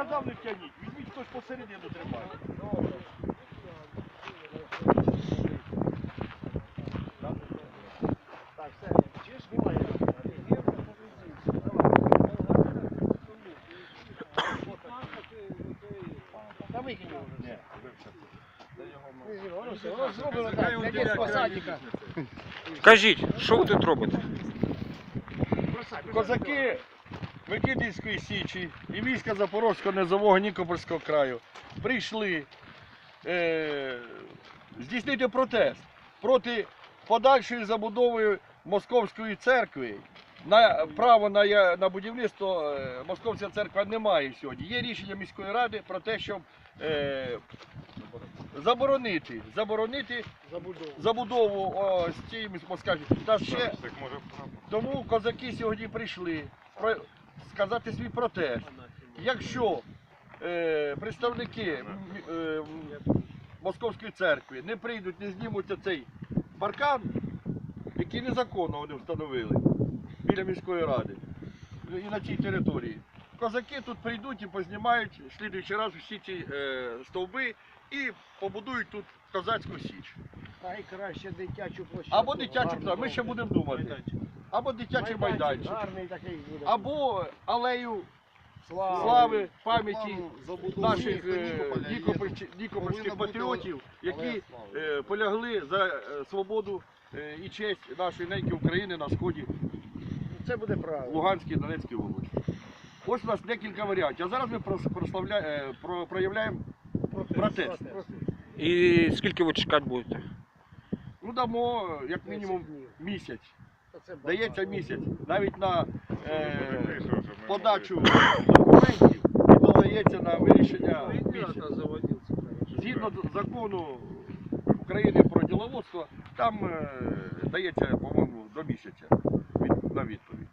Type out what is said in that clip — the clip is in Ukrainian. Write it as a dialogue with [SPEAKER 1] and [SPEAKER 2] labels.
[SPEAKER 1] сказав не втягніть. Візьміть хтось посередину тримає.
[SPEAKER 2] Так, все. Та викинь його вже. Так, для дитячого садика.
[SPEAKER 3] Кажіть, що ви тут робите?
[SPEAKER 1] Козаки Микитівської Січі і війська Запорозького низового Нікопольського краю прийшли е, здійснити протест проти подальшої забудови Московської церкви. На право на, на будівництво е, Московська церква не має сьогодні. Є рішення міської ради про те, щоб е, заборонити, заборонити
[SPEAKER 2] Забудову.
[SPEAKER 1] забудову о, з цієї москалі. Та ще тому козаки сьогодні прийшли сказати свій протест. Якщо е, представники е, Московської церкви не прийдуть, не знімуть цей паркан, який незаконно вони встановили біля міської ради і на цій території. Козаки тут прийдуть і познімають в слідуючий раз всі ці е, стовби і побудують тут козацьку січ.
[SPEAKER 2] Найкраще дитячу площадку.
[SPEAKER 1] Або дитячу, ми ще будемо думати. Або дитячий майданчик,
[SPEAKER 2] Гарний такий буде.
[SPEAKER 1] або алею слави, пам'яті наших е, нікопольських патріотів, які е, полягли за е, свободу е, і честь нашої неньки України на сході
[SPEAKER 2] Це буде правильно.
[SPEAKER 1] Луганській і Донецькій області. Ось у нас декілька варіантів. А зараз ми прос- прославля- е, про- проявляємо протест.
[SPEAKER 3] І скільки ви чекати будете?
[SPEAKER 1] Ну дамо е, як мінімум місяць. Дається місяць. Навіть на е, подачу документів то дається на вирішення місяць. Згідно закону України про діловодство, там е, дається, по-моєму, до місяця від- на відповідь.